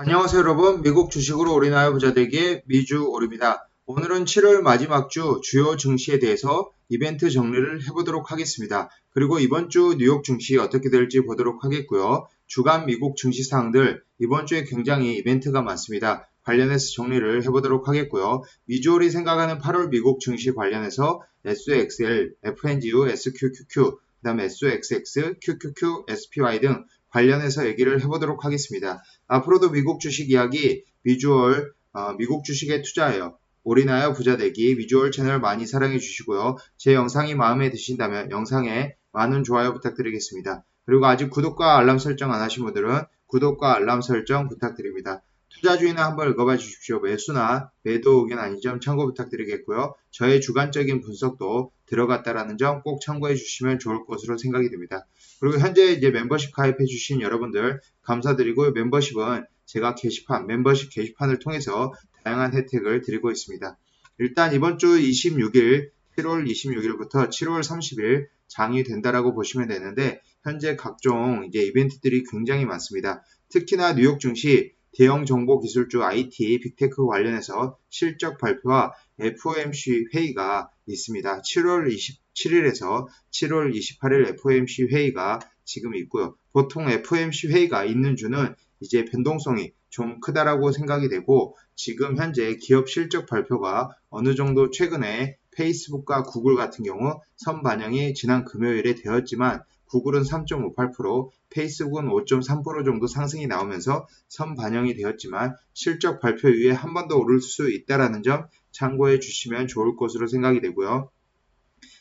안녕하세요 여러분 미국 주식으로 올인하여 부자되기의 미주 올입니다. 오늘은 7월 마지막 주 주요 증시에 대해서 이벤트 정리를 해보도록 하겠습니다. 그리고 이번 주 뉴욕 증시 어떻게 될지 보도록 하겠고요. 주간 미국 증시 사항들 이번 주에 굉장히 이벤트가 많습니다. 관련해서 정리를 해보도록 하겠고요. 미주올이 생각하는 8월 미국 증시 관련해서 SXL, FNGU, SQQQ, 그 다음에 SXX, QQQ, SPY 등 관련해서 얘기를 해보도록 하겠습니다. 앞으로도 미국 주식 이야기, 비주얼, 어, 미국 주식에 투자하여 올인하여 부자되기 비주얼 채널 많이 사랑해 주시고요. 제 영상이 마음에 드신다면 영상에 많은 좋아요 부탁드리겠습니다. 그리고 아직 구독과 알람 설정 안 하신 분들은 구독과 알람 설정 부탁드립니다. 투자주의나 한번 읽어봐 주십시오. 매수나 매도 의견 아닌 점 참고 부탁드리겠고요. 저의 주관적인 분석도 들어갔다라는 점 꼭 참고해 주시면 좋을 것으로 생각이 됩니다. 그리고 현재 이제 멤버십 가입해 주신 여러분들 감사드리고 멤버십은 제가 게시판, 멤버십 게시판을 통해서 다양한 혜택을 드리고 있습니다. 일단 이번 주 26일, 7월 26일부터 7월 30일 장이 된다라고 보시면 되는데 현재 각종 이제 이벤트들이 굉장히 많습니다. 특히나 뉴욕 증시 대형 정보 기술주 IT, 빅테크 관련해서 실적 발표와 FOMC 회의가 있습니다. 7월 27일에서 7월 28일 FOMC 회의가 지금 있고요. 보통 FOMC 회의가 있는 주는 이제 변동성이 좀 크다라고 생각이 되고 지금 현재 기업 실적 발표가 어느 정도 최근에 페이스북과 구글 같은 경우 선 반영이 지난 금요일에 되었지만 구글은 3.58%, 페이스북은 5.3% 정도 상승이 나오면서 선 반영이 되었지만 실적 발표 이후에 한 번 더 오를 수 있다라는 점 참고해 주시면 좋을 것으로 생각이 되고요.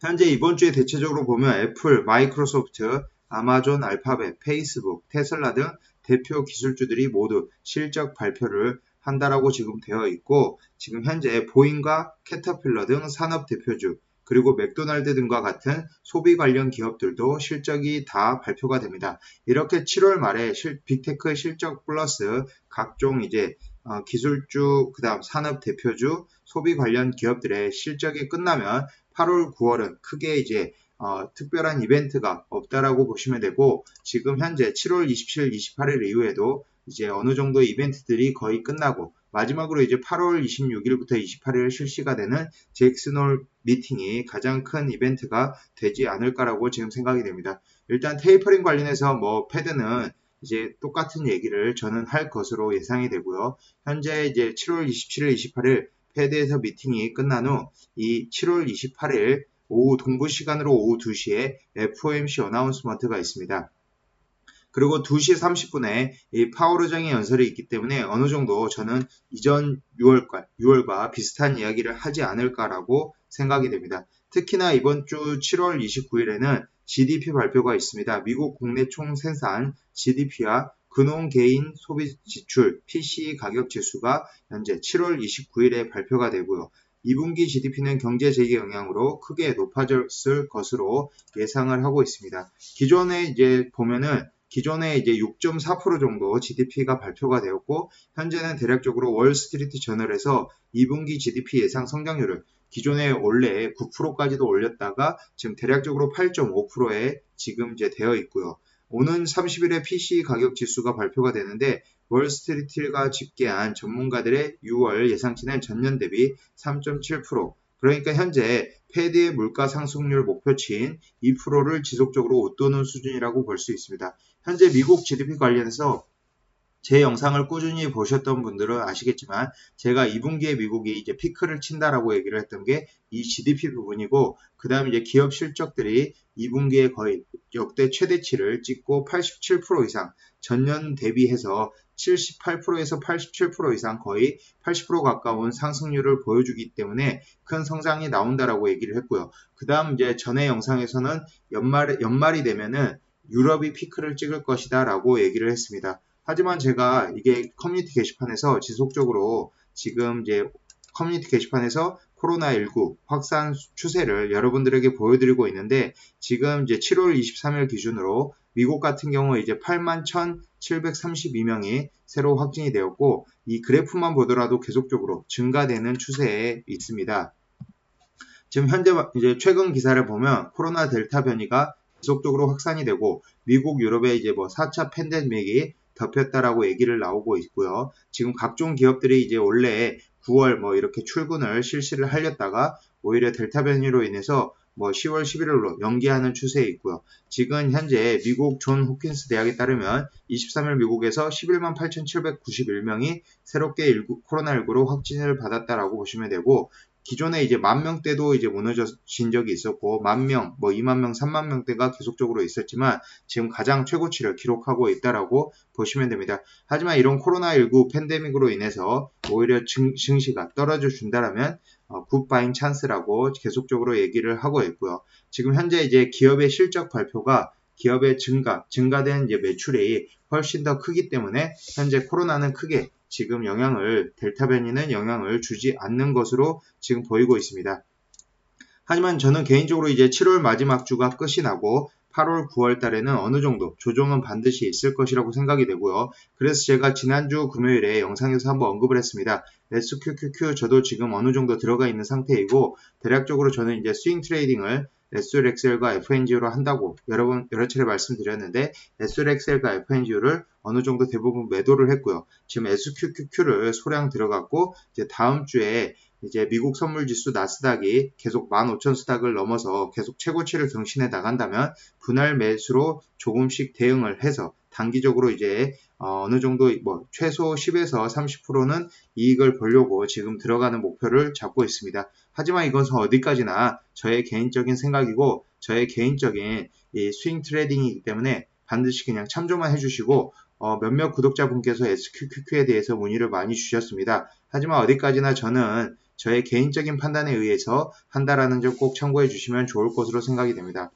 현재 이번 주에 대체적으로 보면 애플, 마이크로소프트, 아마존, 알파벳, 페이스북, 테슬라 등 대표 기술주들이 모두 실적 발표를 한다라고 지금 되어 있고 지금 현재 보잉과 캐터필러 등 산업 대표주 그리고 맥도날드 등과 같은 소비 관련 기업들도 실적이 다 발표가 됩니다. 이렇게 7월 말에 실, 빅테크 실적 플러스 각종 이제 어, 기술주, 그 다음 산업 대표주, 소비 관련 기업들의 실적이 끝나면 8월, 9월은 크게 이제 어, 특별한 이벤트가 없다라고 보시면 되고 지금 현재 7월 27일, 28일 이후에도 이제 어느 정도 이벤트들이 거의 끝나고 마지막으로 이제 8월 26일부터 28일 실시가 되는 잭스놀 미팅이 가장 큰 이벤트가 되지 않을까라고 지금 생각이 됩니다. 일단 테이퍼링 관련해서 뭐 패드는 이제 똑같은 얘기를 저는 할 것으로 예상이 되고요. 현재 이제 7월 27일, 28일 패드에서 미팅이 끝난 후 이 7월 28일 오후 동부 시간으로 오후 2시에 FOMC 어나운스먼트가 있습니다. 그리고 2시 30분에 이 파워르정의 연설이 있기 때문에 어느 정도 저는 이전 6월과, 6월과 비슷한 이야기를 하지 않을까라고 생각이 됩니다. 특히나 이번 주 7월 29일에는 GDP 발표가 있습니다. 미국 국내 총 생산 GDP와 근원 개인 소비 지출 PCE 가격 지수가 현재 7월 29일에 발표가 되고요. 2분기 GDP는 경제 재개 영향으로 크게 높아졌을 것으로 예상을 하고 있습니다. 기존에 이제 보면은 기존에 이제 6.4% 정도 GDP가 발표가 되었고 현재는 대략적으로 월스트리트 저널에서 2분기 GDP 예상 성장률을 기존에 원래 9%까지도 올렸다가 지금 대략적으로 8.5%에 지금 이제 되어 있고요. 오는 30일에 PC 가격 지수가 발표가 되는데 월스트리트가 집계한 전문가들의 6월 예상치는 전년 대비 3.7% 그러니까 현재 패드의 물가 상승률 목표치인 2%를 지속적으로 웃도는 수준이라고 볼 수 있습니다. 현재 미국 GDP 관련해서 제 영상을 꾸준히 보셨던 분들은 아시겠지만 제가 2분기에 미국이 이제 피크를 친다라고 얘기를 했던 게 이 GDP 부분이고 그 다음에 이제 기업 실적들이 2분기에 거의 역대 최대치를 찍고 87% 이상 전년 대비해서 78%에서 87% 이상 거의 80% 가까운 상승률을 보여주기 때문에 큰 성장이 나온다라고 얘기를 했고요. 그 다음 이제 전에 영상에서는 연말 연말이 되면은 유럽이 피크를 찍을 것이다 라고 얘기를 했습니다. 하지만 제가 이게 커뮤니티 게시판에서 지속적으로 지금 이제 커뮤니티 게시판에서 코로나19 확산 추세를 여러분들에게 보여드리고 있는데 지금 이제 7월 23일 기준으로 미국 같은 경우 이제 8만 1,732명이 새로 확진이 되었고 이 그래프만 보더라도 계속적으로 증가되는 추세에 있습니다. 지금 현재 이제 최근 기사를 보면 코로나 델타 변이가 지속적으로 확산이 되고 미국, 유럽의 이제 뭐 4차 팬데믹이 덮였다라고 얘기를 나오고 있고요. 지금 각종 기업들이 이제 원래 9월 뭐 이렇게 출근을 실시를 하렸다가 오히려 델타 변이로 인해서 뭐 10월 11일로 연기하는 추세에 있고요. 지금 현재 미국 존 호킨스 대학에 따르면 23일 미국에서 11만 8,791명이 새롭게 코로나19로 확진을 받았다라고 보시면 되고 기존에 이제 만 명대도 이제 무너진 적이 있었고 만 명, 뭐 2만 명, 3만 명대가 계속적으로 있었지만 지금 가장 최고치를 기록하고 있다라고 보시면 됩니다. 하지만 이런 코로나19 팬데믹으로 인해서 오히려 증, 증시가 떨어져 준다라면 어, 굿바잉 찬스라고 계속적으로 얘기를 하고 있고요. 지금 현재 이제 기업의 실적 발표가 기업의 증가, 증가된 이제 매출이 훨씬 더 크기 때문에 현재 코로나는 크게 지금 영향을 델타 변이는 영향을 주지 않는 것으로 지금 보이고 있습니다. 하지만 저는 개인적으로 이제 7월 마지막 주가 끝이 나고 8월, 9월 달에는 어느 정도 조정은 반드시 있을 것이라고 생각이 되고요. 그래서 제가 지난주 금요일에 영상에서 한번 언급을 했습니다. SQQQ 저도 지금 어느 정도 들어가 있는 상태이고 대략적으로 저는 이제 스윙 트레이딩을 SLXL과 FNG로 한다고 여러 번 여러 차례 말씀드렸는데 SLXL과 FNG를 어느 정도 대부분 매도를 했고요. 지금 SQQQ를 소량 들어갔고 이제 다음 주에 이제 미국 선물 지수 나스닥이 계속 15,000 스닥을 넘어서 계속 최고치를 경신해 나간다면 분할 매수로 조금씩 대응을 해서 단기적으로 이제 어, 느 정도 뭐 최소 10에서 30%는 이익을 보려고 지금 들어가는 목표를 잡고 있습니다. 하지만 이것은 어디까지나 저의 개인적인 생각이고 저의 개인적인 이 스윙 트레이딩이기 때문에 반드시 그냥 참조만 해주시고 어, 몇몇 구독자분께서 SQQQ에 대해서 문의를 많이 주셨습니다. 하지만 어디까지나 저는 저의 개인적인 판단에 의해서 한다라는 점 꼭 참고해 주시면 좋을 것으로 생각이 됩니다.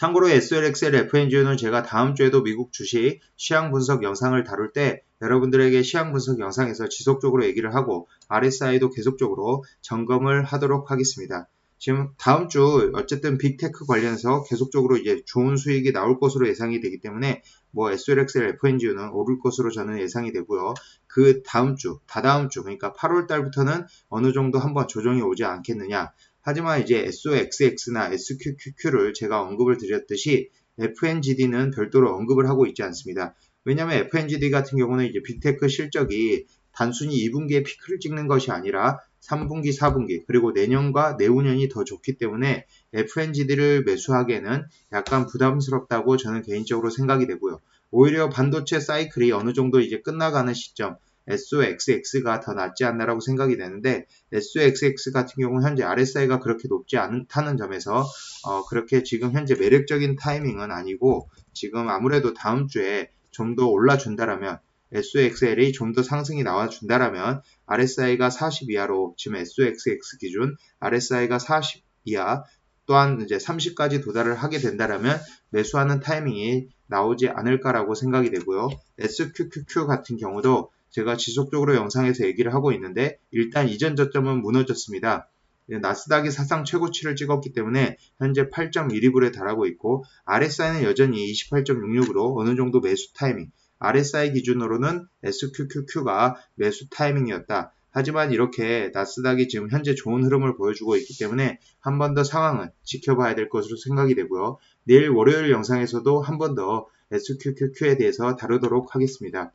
참고로 SLXL FNG는 제가 다음 주에도 미국 주식 시황 분석 영상을 다룰 때 여러분들에게 시황 분석 영상에서 지속적으로 얘기를 하고 RSI도 계속적으로 점검을 하도록 하겠습니다. 지금 다음 주 어쨌든 빅테크 관련해서 계속적으로 이제 좋은 수익이 나올 것으로 예상이 되기 때문에 뭐 SLXL FNG는 오를 것으로 저는 예상이 되고요. 그 다음 주, 다다음 주, 그러니까 8월 달부터는 어느 정도 한번 조정이 오지 않겠느냐. 하지만 이제 SOXX나 SQQQ를 제가 언급을 드렸듯이 FNGD는 별도로 언급을 하고 있지 않습니다. 왜냐하면 FNGD 같은 경우는 이제 빅테크 실적이 단순히 2분기에 피크를 찍는 것이 아니라 3분기, 4분기, 그리고 내년과 내후년이 더 좋기 때문에 FNGD를 매수하기에는 약간 부담스럽다고 저는 개인적으로 생각이 되고요. 오히려 반도체 사이클이 어느 정도 이제 끝나가는 시점, SOXX가 더 낫지 않나라고 생각이 되는데 SOXX 같은 경우는 현재 RSI가 그렇게 높지 않다는 점에서 어, 그렇게 지금 현재 매력적인 타이밍은 아니고 지금 아무래도 다음 주에 좀 더 올라준다라면 SOXL이 좀 더 상승이 나와준다라면 RSI가 40 이하로 지금 SOXX 기준 RSI가 40 이하 또한 이제 30까지 도달을 하게 된다라면 매수하는 타이밍이 나오지 않을까라고 생각이 되고요. SQQQ 같은 경우도 제가 지속적으로 영상에서 얘기를 하고 있는데 일단 이전 저점은 무너졌습니다. 나스닥이 사상 최고치를 찍었기 때문에 현재 8.12불에 달하고 있고 RSI는 여전히 28.66으로 어느 정도 매수 타이밍 RSI 기준으로는 SQQQ가 매수 타이밍이었다. 하지만 이렇게 나스닥이 지금 현재 좋은 흐름을 보여주고 있기 때문에 한 번 더 상황은 지켜봐야 될 것으로 생각이 되고요. 내일 월요일 영상에서도 한 번 더 SQQQ에 대해서 다루도록 하겠습니다.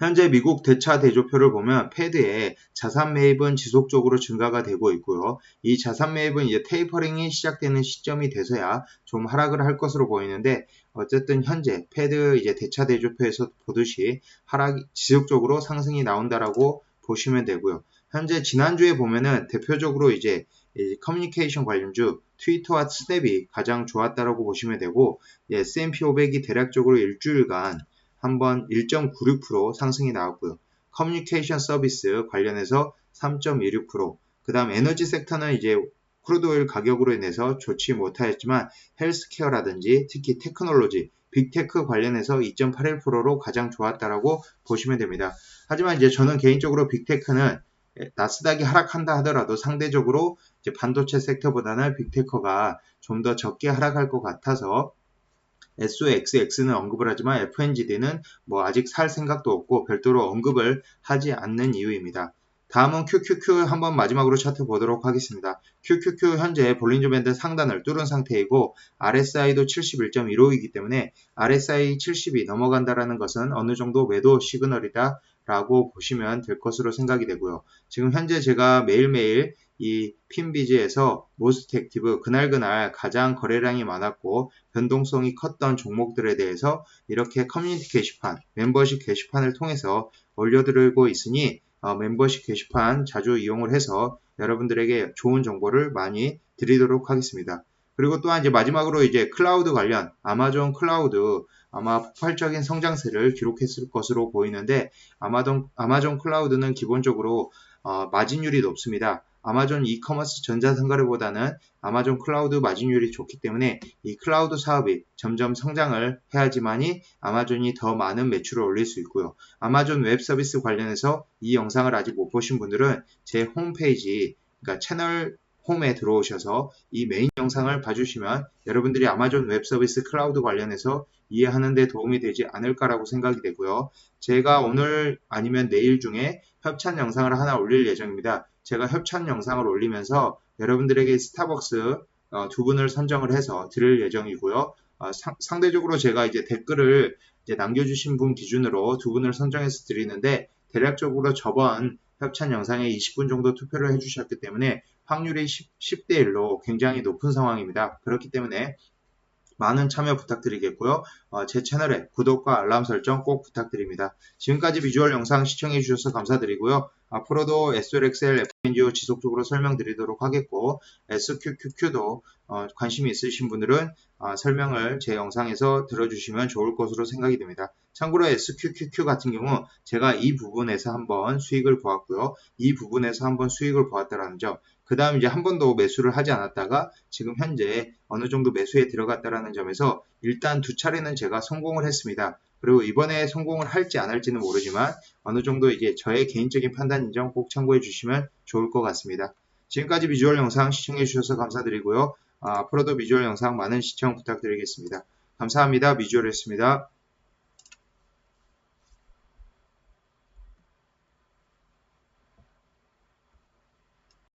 현재 미국 대차 대조표를 보면 패드에 자산 매입은 지속적으로 증가가 되고 있고요. 이 자산 매입은 이제 테이퍼링이 시작되는 시점이 돼서야 좀 하락을 할 것으로 보이는데 어쨌든 현재 패드 이제 대차 대조표에서 보듯이 하락이 지속적으로 상승이 나온다라고 보시면 되고요. 현재 지난주에 보면은 대표적으로 이제 커뮤니케이션 관련주 트위터와 스냅이 가장 좋았다라고 보시면 되고 S&P 500이 대략적으로 일주일간 한번 1.96% 상승이 나왔고요. 커뮤니케이션 서비스 관련해서 3.16%, 그 다음 에너지 섹터는 이제 크루드오일 가격으로 인해서 좋지 못하였지만 헬스케어라든지 특히 테크놀로지, 빅테크 관련해서 2.81%로 가장 좋았다라고 보시면 됩니다. 하지만 이제 저는 개인적으로 빅테크는 나스닥이 하락한다 하더라도 상대적으로 반도체 섹터보다는 빅테크가 좀 더 적게 하락할 것 같아서 SOXX는 언급을 하지만 FNGD는 뭐 아직 살 생각도 없고 별도로 언급을 하지 않는 이유입니다. 다음은 QQQ 한번 마지막으로 차트 보도록 하겠습니다. QQQ 현재 볼린저 밴드 상단을 뚫은 상태이고 RSI도 71.15이기 때문에 RSI 70이 넘어간다라는 것은 어느 정도 매도 시그널이다 라고 보시면 될 것으로 생각이 되고요. 지금 현재 제가 매일매일 이 핀비즈에서 모스트 액티브 그날그날 가장 거래량이 많았고 변동성이 컸던 종목들에 대해서 이렇게 커뮤니티 게시판, 멤버십 게시판을 통해서 올려드리고 있으니 어, 멤버십 게시판 자주 이용을 해서 여러분들에게 좋은 정보를 많이 드리도록 하겠습니다. 그리고 또한 이제 마지막으로 이제 클라우드 관련 아마존 클라우드 아마 폭발적인 성장세를 기록했을 것으로 보이는데 아마존, 아마존 클라우드는 기본적으로 어, 마진율이 높습니다. 아마존 이커머스 전자상거래보다는 아마존 클라우드 마진율이 좋기 때문에 이 클라우드 사업이 점점 성장을 해야지만이 아마존이 더 많은 매출을 올릴 수 있고요. 아마존 웹 서비스 관련해서 이 영상을 아직 못 보신 분들은 제 홈페이지, 그러니까 채널 홈에 들어오셔서 이 메인 영상을 봐주시면 여러분들이 아마존 웹 서비스 클라우드 관련해서 이해하는 데 도움이 되지 않을까라고 생각이 되고요. 제가 오늘 아니면 내일 중에 협찬 영상을 하나 올릴 예정입니다. 제가 협찬 영상을 올리면서 여러분들에게 스타벅스 어, 두 분을 선정을 해서 드릴 예정이고요. 어, 상, 대적으로 제가 이제 댓글을 이제 남겨주신 분 기준으로 두 분을 선정해서 드리는데 대략적으로 저번 협찬 영상에 20분 정도 투표를 해주셨기 때문에 확률이 10, 대 1로 굉장히 높은 상황입니다. 그렇기 때문에 많은 참여 부탁드리겠고요. 어, 제 채널에 구독과 알람 설정 꼭 부탁드립니다. 지금까지 비주얼 영상 시청해 주셔서 감사드리고요. 앞으로도 SLXL FNGO 지속적으로 설명드리도록 하겠고 SQQQ도 어, 관심이 있으신 분들은 어, 설명을 제 영상에서 들어주시면 좋을 것으로 생각이 됩니다. 참고로 SQQQ 같은 경우 제가 이 부분에서 한번 수익을 보았고요. 이 부분에서 한번 수익을 보았다라는 점. 그 다음 이제 한 번도 매수를 하지 않았다가 지금 현재 어느 정도 매수에 들어갔다라는 점에서 일단 두 차례는 제가 성공을 했습니다. 그리고 이번에 성공을 할지 안 할지는 모르지만 어느 정도 이게 저의 개인적인 판단 인정 꼭 참고해 주시면 좋을 것 같습니다. 지금까지 비주얼 영상 시청해 주셔서 감사드리고요. 아, 앞으로도 비주얼 영상 많은 시청 부탁드리겠습니다. 감사합니다. 비주얼이었습니다.